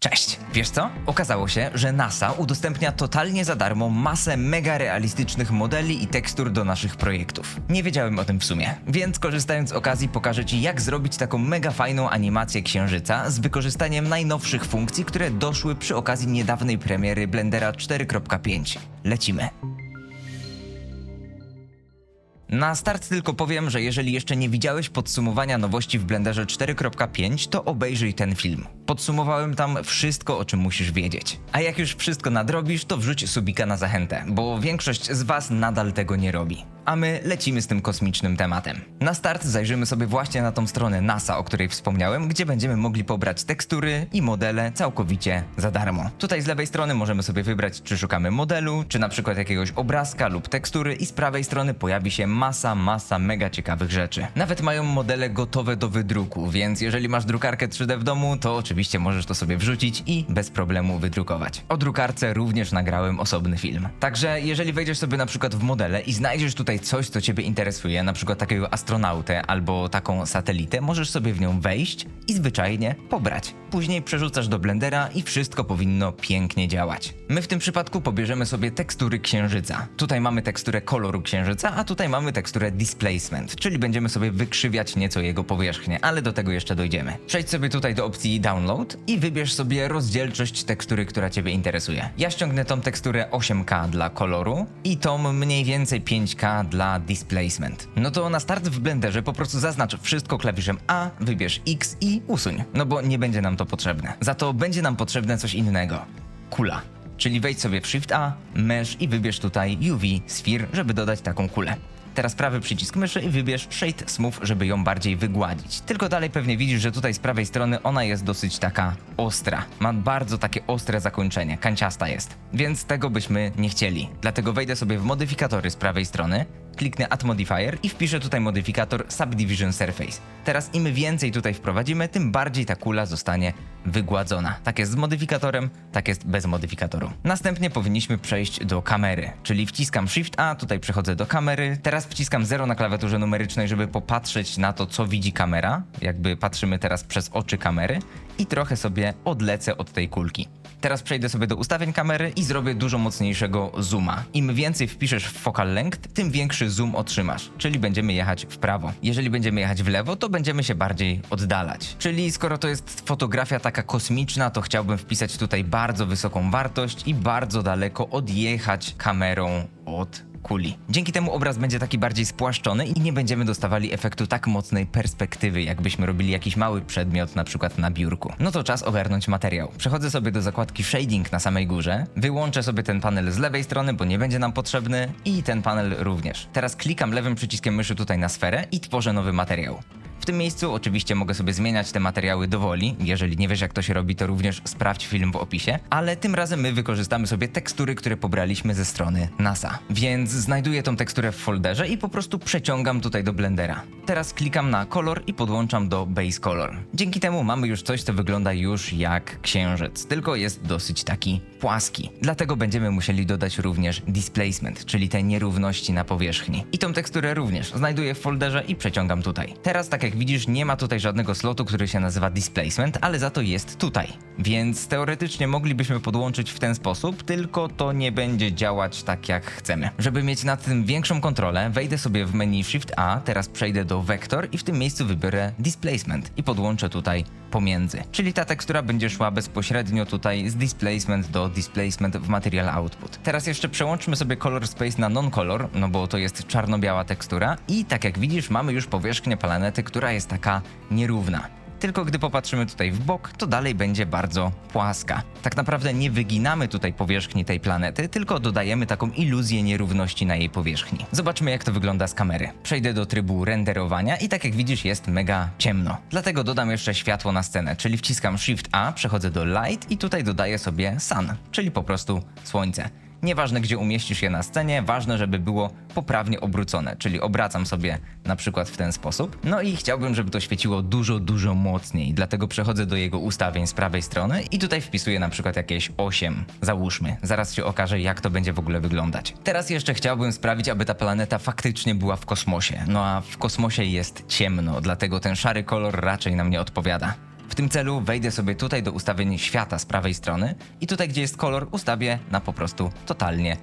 Cześć! Wiesz co? Okazało się, że NASA udostępnia totalnie za darmo masę mega realistycznych modeli i tekstur do naszych projektów. Nie wiedziałem o tym w sumie, więc korzystając z okazji pokażę Ci jak zrobić taką mega fajną animację księżyca z wykorzystaniem najnowszych funkcji, które doszły przy okazji niedawnej premiery Blendera 4.5. Lecimy! Na start tylko powiem, że jeżeli jeszcze nie widziałeś podsumowania nowości w Blenderze 4.5, to obejrzyj ten film. Podsumowałem tam wszystko, o czym musisz wiedzieć. A jak już wszystko nadrobisz, to wrzuć subika na zachętę, bo większość z Was nadal tego nie robi. A my lecimy z tym kosmicznym tematem. Na start zajrzymy sobie właśnie na tą stronę NASA, o której wspomniałem, gdzie będziemy mogli pobrać tekstury i modele całkowicie za darmo. Tutaj z lewej strony możemy sobie wybrać, czy szukamy modelu, czy na przykład jakiegoś obrazka lub tekstury i z prawej strony pojawi się masa, masa mega ciekawych rzeczy. Nawet mają modele gotowe do wydruku, więc jeżeli masz drukarkę 3D w domu, to oczywiście możesz to sobie wrzucić i bez problemu wydrukować. O drukarce również nagrałem osobny film. Także jeżeli wejdziesz sobie na przykład w modele i znajdziesz tutaj coś, co ciebie interesuje, na przykład takiego astronautę albo taką satelitę, możesz sobie w nią wejść i zwyczajnie pobrać. Później przerzucasz do Blendera i wszystko powinno pięknie działać. My w tym przypadku pobierzemy sobie tekstury księżyca. Tutaj mamy teksturę koloru księżyca, a tutaj mamy teksturę displacement, czyli będziemy sobie wykrzywiać nieco jego powierzchnię, ale do tego jeszcze dojdziemy. Przejdź sobie tutaj do opcji download i wybierz sobie rozdzielczość tekstury, która ciebie interesuje. Ja ściągnę tą teksturę 8K dla koloru i tą mniej więcej 5K dla displacement. No to na start w Blenderze po prostu zaznacz wszystko klawiszem A, wybierz X i usuń, no bo nie będzie nam to potrzebne. Za to będzie nam potrzebne coś innego. Kula. Czyli wejdź sobie w Shift A, Mesh i wybierz tutaj UV Sphere, żeby dodać taką kulę. Teraz prawy przycisk myszy i wybierz Shade Smooth, żeby ją bardziej wygładzić. Tylko dalej pewnie widzisz, że tutaj z prawej strony ona jest dosyć taka ostra. Ma bardzo takie ostre zakończenie, kanciasta jest. Więc tego byśmy nie chcieli. Dlatego wejdę sobie w modyfikatory z prawej strony, kliknę Add Modifier i wpiszę tutaj modyfikator Subdivision Surface. Teraz im więcej tutaj wprowadzimy, tym bardziej ta kula zostanie wygładzona. Tak jest z modyfikatorem, tak jest bez modyfikatoru. Następnie powinniśmy przejść do kamery, czyli wciskam Shift A, tutaj przechodzę do kamery, teraz wciskam 0 na klawiaturze numerycznej, żeby popatrzeć na to, co widzi kamera, jakby patrzymy teraz przez oczy kamery i trochę sobie odlecę od tej kulki. Teraz przejdę sobie do ustawień kamery i zrobię dużo mocniejszego zooma. Im więcej wpiszesz w focal length, tym większy zoom otrzymasz, czyli będziemy jechać w prawo. Jeżeli będziemy jechać w lewo, to będziemy się bardziej oddalać. Czyli skoro to jest fotografia taka kosmiczna, to chciałbym wpisać tutaj bardzo wysoką wartość i bardzo daleko odjechać kamerą od kuli. Dzięki temu obraz będzie taki bardziej spłaszczony i nie będziemy dostawali efektu tak mocnej perspektywy, jakbyśmy robili jakiś mały przedmiot, na przykład na biurku. No to czas ogarnąć materiał. Przechodzę sobie do zakładki Shading na samej górze, wyłączę sobie ten panel z lewej strony, bo nie będzie nam potrzebny i ten panel również. Teraz klikam lewym przyciskiem myszy tutaj na sferę i tworzę nowy materiał. W tym miejscu oczywiście mogę sobie zmieniać te materiały dowoli. Jeżeli nie wiesz jak to się robi, to również sprawdź film w opisie. Ale tym razem my wykorzystamy sobie tekstury, które pobraliśmy ze strony NASA. Więc znajduję tą teksturę w folderze i po prostu przeciągam tutaj do Blendera. Teraz klikam na kolor i podłączam do Base Color. Dzięki temu mamy już coś, co wygląda już jak księżyc, tylko jest dosyć taki płaski. Dlatego będziemy musieli dodać również displacement, czyli te nierówności na powierzchni. I tą teksturę również znajduję w folderze i przeciągam tutaj. Teraz tak jak widzisz, nie ma tutaj żadnego slotu, który się nazywa displacement, ale za to jest tutaj. Więc teoretycznie moglibyśmy podłączyć w ten sposób, tylko to nie będzie działać tak jak chcemy. Żeby mieć nad tym większą kontrolę, wejdę sobie w menu Shift A, teraz przejdę do Vector i w tym miejscu wybiorę displacement i podłączę tutaj pomiędzy. Czyli ta tekstura będzie szła bezpośrednio tutaj z displacement do displacement w material output. Teraz jeszcze przełączmy sobie color space na non-color, no bo to jest czarno-biała tekstura i tak jak widzisz mamy już powierzchnię planety, która jest taka nierówna. Tylko gdy popatrzymy tutaj w bok, to dalej będzie bardzo płaska. Tak naprawdę nie wyginamy tutaj powierzchni tej planety, tylko dodajemy taką iluzję nierówności na jej powierzchni. Zobaczmy jak to wygląda z kamery. Przejdę do trybu renderowania i tak jak widzisz jest mega ciemno. Dlatego dodam jeszcze światło na scenę, czyli wciskam Shift A, przechodzę do Light i tutaj dodaję sobie Sun, czyli po prostu słońce. Nieważne gdzie umieścisz je na scenie, ważne żeby było poprawnie obrócone, czyli obracam sobie na przykład w ten sposób. No i chciałbym, żeby to świeciło dużo, dużo mocniej, dlatego przechodzę do jego ustawień z prawej strony i tutaj wpisuję na przykład jakieś 8, załóżmy. Zaraz się okaże jak to będzie w ogóle wyglądać. Teraz jeszcze chciałbym sprawić, aby ta planeta faktycznie była w kosmosie. No a w kosmosie jest ciemno, dlatego ten szary kolor raczej nam nie odpowiada. W tym celu wejdę sobie tutaj do ustawień świata z prawej strony i tutaj, gdzie jest kolor, ustawię na po prostu totalnie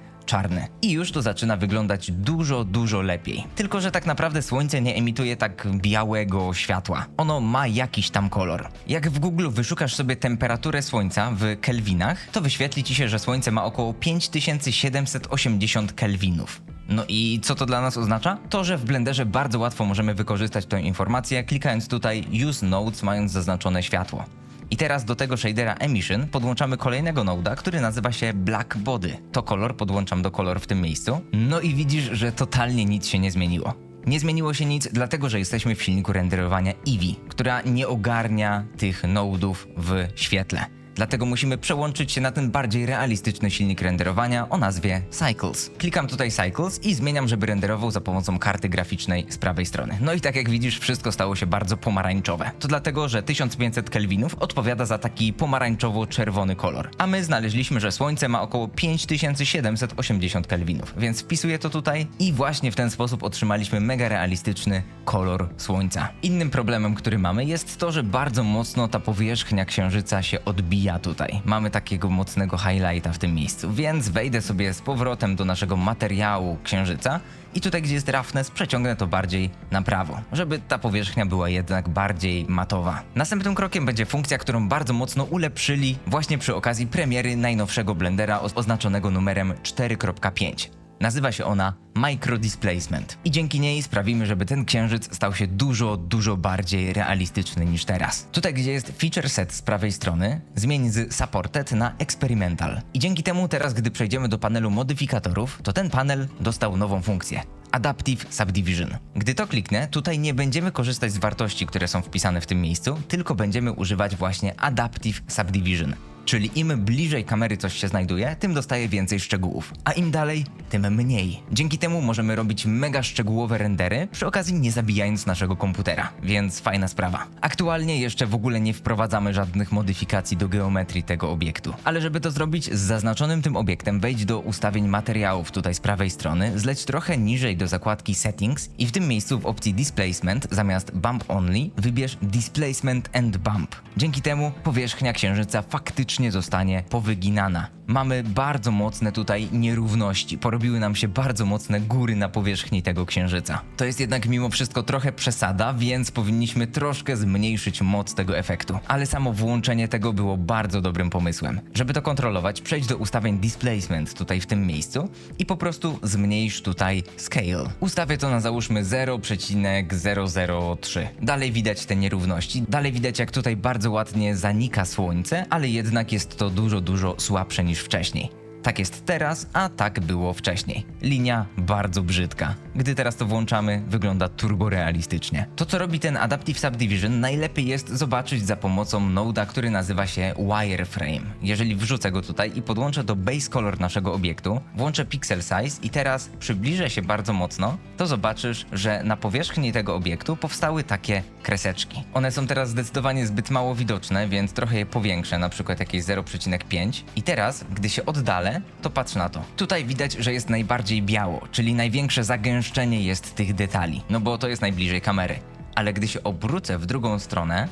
I już to zaczyna wyglądać dużo, dużo lepiej. Tylko, że tak naprawdę słońce nie emituje tak białego światła. Ono ma jakiś tam kolor. Jak w Google wyszukasz sobie temperaturę słońca w kelwinach, to wyświetli ci się, że słońce ma około 5780 kelwinów. No i co to dla nas oznacza? To, że w Blenderze bardzo łatwo możemy wykorzystać tę informację, klikając tutaj Use Nodes, mając zaznaczone światło. I teraz do tego shadera Emission podłączamy kolejnego noda, który nazywa się Black Body. To kolor podłączam do kolor w tym miejscu. No i widzisz, że totalnie nic się nie zmieniło. Nie zmieniło się nic, dlatego że jesteśmy w silniku renderowania Eevee, która nie ogarnia tych nodów w świetle. Dlatego musimy przełączyć się na ten bardziej realistyczny silnik renderowania o nazwie Cycles. Klikam tutaj Cycles i zmieniam, żeby renderował za pomocą karty graficznej z prawej strony. No i tak jak widzisz, wszystko stało się bardzo pomarańczowe. To dlatego, że 1500 kelwinów odpowiada za taki pomarańczowo-czerwony kolor. A my znaleźliśmy, że Słońce ma około 5780 kelwinów, więc wpisuję to tutaj i właśnie w ten sposób otrzymaliśmy mega realistyczny kolor Słońca. Innym problemem, który mamy jest to, że bardzo mocno ta powierzchnia Księżyca się odbija tutaj. Mamy takiego mocnego highlighta w tym miejscu, więc wejdę sobie z powrotem do naszego materiału Księżyca i tutaj, gdzie jest roughness, przeciągnę to bardziej na prawo, żeby ta powierzchnia była jednak bardziej matowa. Następnym krokiem będzie funkcja, którą bardzo mocno ulepszyli właśnie przy okazji premiery najnowszego Blendera oznaczonego numerem 4.5. Nazywa się ona Micro Displacement i dzięki niej sprawimy, żeby ten księżyc stał się dużo, dużo bardziej realistyczny niż teraz. Tutaj, gdzie jest Feature Set z prawej strony, zmień z Supported na Experimental. I dzięki temu teraz, gdy przejdziemy do panelu modyfikatorów, to ten panel dostał nową funkcję. Adaptive Subdivision. Gdy to kliknę, tutaj nie będziemy korzystać z wartości, które są wpisane w tym miejscu, tylko będziemy używać właśnie Adaptive Subdivision. Czyli im bliżej kamery coś się znajduje, tym dostaje więcej szczegółów, a im dalej, tym mniej. Dzięki temu możemy robić mega szczegółowe rendery, przy okazji nie zabijając naszego komputera, więc fajna sprawa. Aktualnie jeszcze w ogóle nie wprowadzamy żadnych modyfikacji do geometrii tego obiektu, ale żeby to zrobić z zaznaczonym tym obiektem, wejdź do ustawień materiałów tutaj z prawej strony, zleć trochę niżej do zakładki Settings i w tym miejscu w opcji Displacement zamiast Bump Only wybierz Displacement and Bump. Dzięki temu powierzchnia księżyca faktycznie zostanie powyginana. Mamy bardzo mocne tutaj nierówności. Porobiły nam się bardzo mocne góry na powierzchni tego księżyca. To jest jednak mimo wszystko trochę przesada, więc powinniśmy troszkę zmniejszyć moc tego efektu. Ale samo włączenie tego było bardzo dobrym pomysłem. Żeby to kontrolować, przejdź do ustawień Displacement tutaj w tym miejscu i po prostu zmniejsz tutaj Scale. Ustawię to na załóżmy 0,003. Dalej widać te nierówności, dalej widać jak tutaj bardzo ładnie zanika słońce, ale jednak jest to dużo, dużo słabsze niż wcześniej. Tak jest teraz, a tak było wcześniej. Linia bardzo brzydka. Gdy teraz to włączamy, wygląda turborealistycznie. To, co robi ten Adaptive Subdivision, najlepiej jest zobaczyć za pomocą noda, który nazywa się Wireframe. Jeżeli wrzucę go tutaj i podłączę do base color naszego obiektu, włączę pixel size i teraz przybliżę się bardzo mocno, to zobaczysz, że na powierzchni tego obiektu powstały takie kreseczki. One są teraz zdecydowanie zbyt mało widoczne, więc trochę je powiększę, na przykład jakieś 0,5. I teraz, gdy się oddalę, to patrz na to. Tutaj widać, że jest najbardziej biało, czyli największe zagęszczenie jest tych detali, no bo to jest najbliżej kamery. Ale gdy się obrócę w drugą stronę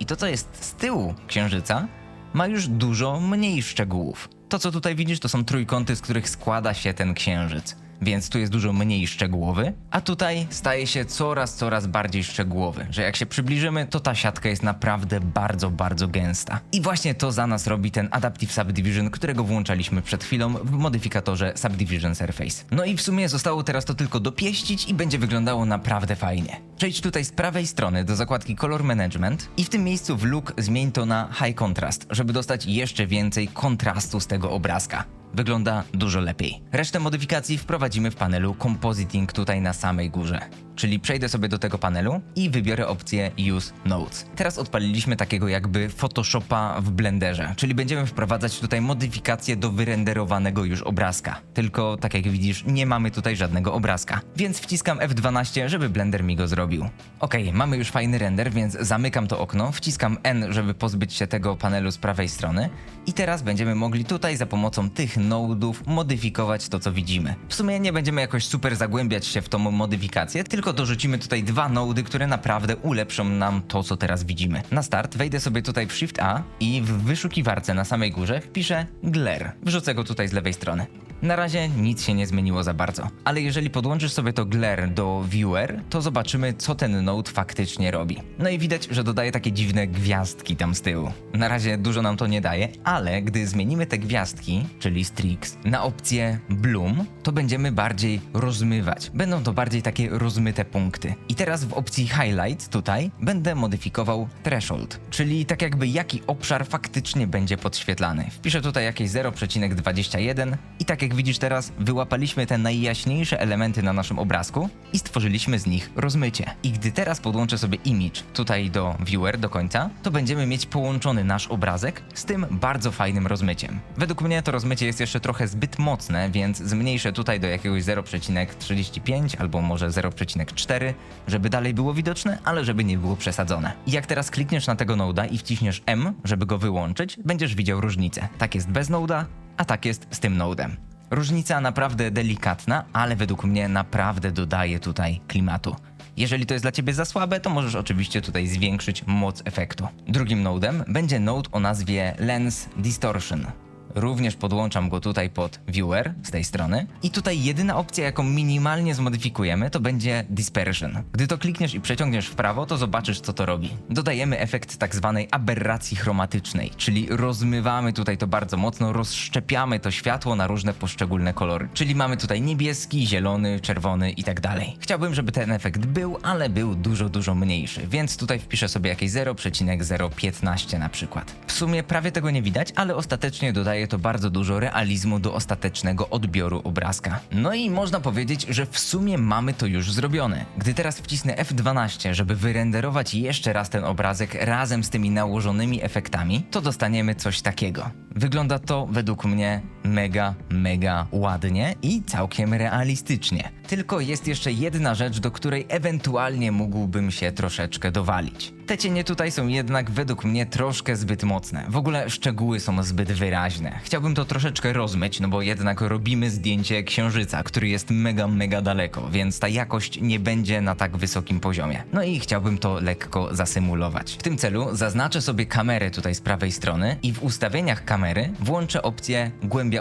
i to, co jest z tyłu księżyca, ma już dużo mniej szczegółów. To, co tutaj widzisz, to są trójkąty, z których składa się ten księżyc. Więc tu jest dużo mniej szczegółowy, a tutaj staje się coraz, coraz bardziej szczegółowy, że jak się przybliżymy, to ta siatka jest naprawdę bardzo, bardzo gęsta. I właśnie to za nas robi ten Adaptive Subdivision, którego włączaliśmy przed chwilą w modyfikatorze Subdivision Surface. No i w sumie zostało teraz to tylko dopieścić i będzie wyglądało naprawdę fajnie. Przejdź tutaj z prawej strony do zakładki Color Management i w tym miejscu w Look zmień to na High Contrast, żeby dostać jeszcze więcej kontrastu z tego obrazka wygląda dużo lepiej. Resztę modyfikacji wprowadzimy w panelu Compositing tutaj na samej górze. Czyli przejdę sobie do tego panelu i wybiorę opcję Use Nodes. Teraz odpaliliśmy takiego jakby Photoshopa w Blenderze, czyli będziemy wprowadzać tutaj modyfikacje do wyrenderowanego już obrazka. Tylko tak jak widzisz, nie mamy tutaj żadnego obrazka. Więc wciskam F12, żeby Blender mi go zrobił. Ok, mamy już fajny render, więc zamykam to okno, wciskam N, żeby pozbyć się tego panelu z prawej strony i teraz będziemy mogli tutaj za pomocą tych nodów modyfikować to, co widzimy. W sumie nie będziemy jakoś super zagłębiać się w tą modyfikację, tylko tylko dorzucimy tutaj dwa nody, które naprawdę ulepszą nam to, co teraz widzimy. Na start wejdę sobie tutaj w Shift A i w wyszukiwarce na samej górze wpiszę Glare. Wrzucę go tutaj z lewej strony. Na razie nic się nie zmieniło za bardzo, ale jeżeli podłączysz sobie to Glare do Viewer, to zobaczymy, co ten node faktycznie robi. No i widać, że dodaje takie dziwne gwiazdki tam z tyłu. Na razie dużo nam to nie daje, ale gdy zmienimy te gwiazdki, czyli Strix, na opcję Bloom, to będziemy bardziej rozmywać. Będą to bardziej takie rozmyte punkty. I teraz w opcji Highlight tutaj będę modyfikował Threshold, czyli tak jakby jaki obszar faktycznie będzie podświetlany. Wpiszę tutaj jakieś 0,21 i tak jak widzisz teraz, wyłapaliśmy te najjaśniejsze elementy na naszym obrazku i stworzyliśmy z nich rozmycie. I gdy teraz podłączę sobie image tutaj do viewer do końca, to będziemy mieć połączony nasz obrazek z tym bardzo fajnym rozmyciem. Według mnie to rozmycie jest jeszcze trochę zbyt mocne, więc zmniejszę tutaj do jakiegoś 0,35 albo może 0,4, żeby dalej było widoczne, ale żeby nie było przesadzone. I jak teraz klikniesz na tego noda i wciśniesz M, żeby go wyłączyć, będziesz widział różnicę. Tak jest bez noda, a tak jest z tym nodem. Różnica naprawdę delikatna, ale według mnie naprawdę dodaje tutaj klimatu. Jeżeli to jest dla ciebie za słabe, to możesz oczywiście tutaj zwiększyć moc efektu. Drugim nodem będzie node o nazwie Lens Distortion. Również podłączam go tutaj pod Viewer z tej strony. I tutaj jedyna opcja, jaką minimalnie zmodyfikujemy, to będzie Dispersion. Gdy to klikniesz i przeciągniesz w prawo, to zobaczysz, co to robi. Dodajemy efekt tak zwanej aberracji chromatycznej, czyli rozmywamy tutaj to bardzo mocno, rozszczepiamy to światło na różne poszczególne kolory. Czyli mamy tutaj niebieski, zielony, czerwony i tak dalej. Chciałbym, żeby ten efekt był, ale był dużo, dużo mniejszy, więc tutaj wpiszę sobie jakieś 0,015 na przykład. W sumie prawie tego nie widać, ale ostatecznie to bardzo dużo realizmu do ostatecznego odbioru obrazka. No i można powiedzieć, że w sumie mamy to już zrobione. Gdy teraz wcisnę F12, żeby wyrenderować jeszcze raz ten obrazek razem z tymi nałożonymi efektami, to dostaniemy coś takiego. Wygląda to według mnie mega, mega ładnie i całkiem realistycznie. Tylko jest jeszcze jedna rzecz, do której ewentualnie mógłbym się troszeczkę dowalić. Te cienie tutaj są jednak według mnie troszkę zbyt mocne. W ogóle szczegóły są zbyt wyraźne. Chciałbym to troszeczkę rozmyć, no bo jednak robimy zdjęcie księżyca, który jest mega, mega daleko, więc ta jakość nie będzie na tak wysokim poziomie. No i chciałbym to lekko zasymulować. W tym celu zaznaczę sobie kamerę tutaj z prawej strony i w ustawieniach kamery włączę opcję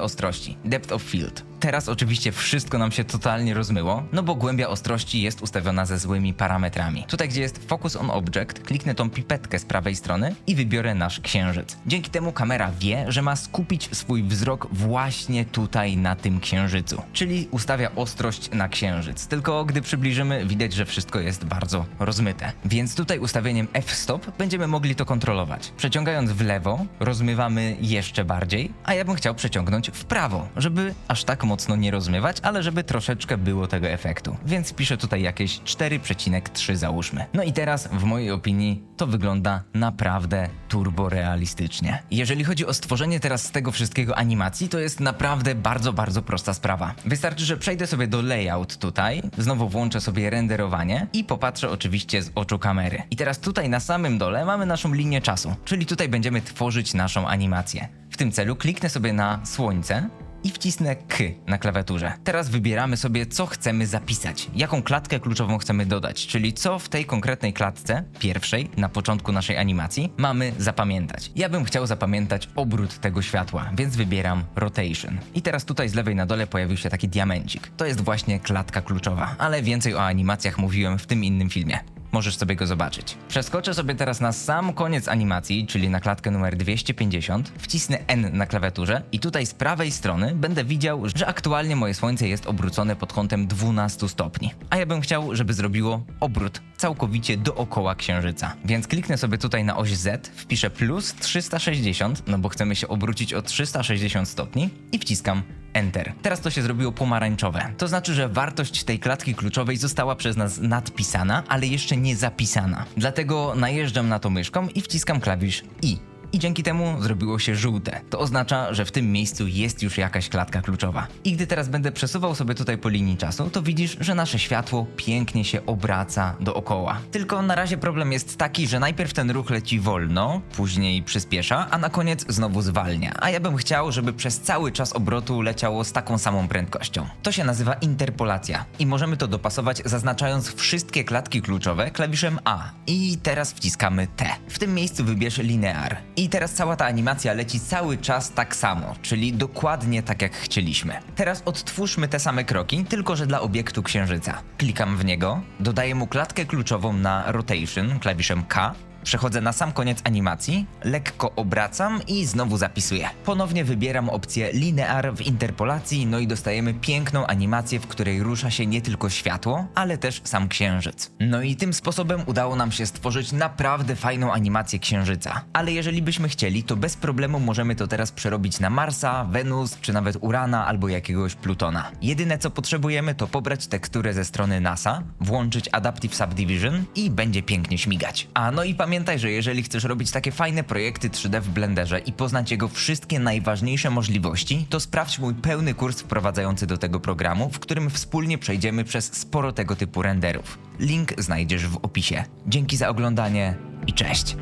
ostrości, depth of field. Teraz oczywiście wszystko nam się totalnie rozmyło, no bo głębia ostrości jest ustawiona ze złymi parametrami. Tutaj, gdzie jest Focus on Object, kliknę tą pipetkę z prawej strony i wybiorę nasz księżyc. Dzięki temu kamera wie, że ma skupić swój wzrok właśnie tutaj na tym księżycu, czyli ustawia ostrość na księżyc. Tylko gdy przybliżymy, widać, że wszystko jest bardzo rozmyte. Więc tutaj ustawieniem f-stop będziemy mogli to kontrolować. Przeciągając w lewo, rozmywamy jeszcze bardziej, a ja bym chciał przeciągnąć w prawo, żeby aż tak mocno nie rozmywać, ale żeby troszeczkę było tego efektu. Więc piszę tutaj jakieś 4,3 załóżmy. No i teraz w mojej opinii to wygląda naprawdę turbo realistycznie. Jeżeli chodzi o stworzenie teraz z tego wszystkiego animacji, to jest naprawdę bardzo, bardzo prosta sprawa. Wystarczy, że przejdę sobie do layout tutaj, znowu włączę sobie renderowanie i popatrzę oczywiście z oczu kamery. I teraz tutaj na samym dole mamy naszą linię czasu, czyli tutaj będziemy tworzyć naszą animację. W tym celu kliknę sobie na słońce i wcisnę K na klawiaturze. Teraz wybieramy sobie, co chcemy zapisać, jaką klatkę kluczową chcemy dodać, czyli co w tej konkretnej klatce, pierwszej, na początku naszej animacji, mamy zapamiętać. Ja bym chciał zapamiętać obrót tego światła, więc wybieram Rotation. I teraz tutaj z lewej na dole pojawił się taki diamencik. To jest właśnie klatka kluczowa, ale więcej o animacjach mówiłem w tym innym filmie możesz sobie go zobaczyć. Przeskoczę sobie teraz na sam koniec animacji, czyli na klatkę numer 250, wcisnę N na klawiaturze i tutaj z prawej strony będę widział, że aktualnie moje słońce jest obrócone pod kątem 12 stopni. A ja bym chciał, żeby zrobiło obrót całkowicie dookoła księżyca. Więc kliknę sobie tutaj na oś Z, wpiszę plus 360, no bo chcemy się obrócić o 360 stopni i wciskam Enter. Teraz to się zrobiło pomarańczowe. To znaczy, że wartość tej klatki kluczowej została przez nas nadpisana, ale jeszcze nie zapisana. Dlatego najeżdżam na to myszką i wciskam klawisz I. i dzięki temu zrobiło się żółte. To oznacza, że w tym miejscu jest już jakaś klatka kluczowa. I gdy teraz będę przesuwał sobie tutaj po linii czasu, to widzisz, że nasze światło pięknie się obraca dookoła. Tylko na razie problem jest taki, że najpierw ten ruch leci wolno, później przyspiesza, a na koniec znowu zwalnia. A ja bym chciał, żeby przez cały czas obrotu leciało z taką samą prędkością. To się nazywa interpolacja i możemy to dopasować zaznaczając wszystkie klatki kluczowe klawiszem A. I teraz wciskamy T. W tym miejscu wybierz linear. I teraz cała ta animacja leci cały czas tak samo, czyli dokładnie tak jak chcieliśmy. Teraz odtwórzmy te same kroki, tylko że dla obiektu księżyca. Klikam w niego, dodaję mu klatkę kluczową na rotation klawiszem K Przechodzę na sam koniec animacji, lekko obracam i znowu zapisuję. Ponownie wybieram opcję linear w interpolacji, no i dostajemy piękną animację, w której rusza się nie tylko światło, ale też sam księżyc. No i tym sposobem udało nam się stworzyć naprawdę fajną animację księżyca. Ale jeżeli byśmy chcieli, to bez problemu możemy to teraz przerobić na Marsa, Wenus, czy nawet Urana albo jakiegoś Plutona. Jedyne co potrzebujemy to pobrać teksturę ze strony NASA, włączyć Adaptive Subdivision i będzie pięknie śmigać. A no i pamiętaj, że jeżeli chcesz robić takie fajne projekty 3D w Blenderze i poznać jego wszystkie najważniejsze możliwości, to sprawdź mój pełny kurs wprowadzający do tego programu, w którym wspólnie przejdziemy przez sporo tego typu renderów. Link znajdziesz w opisie. Dzięki za oglądanie i cześć!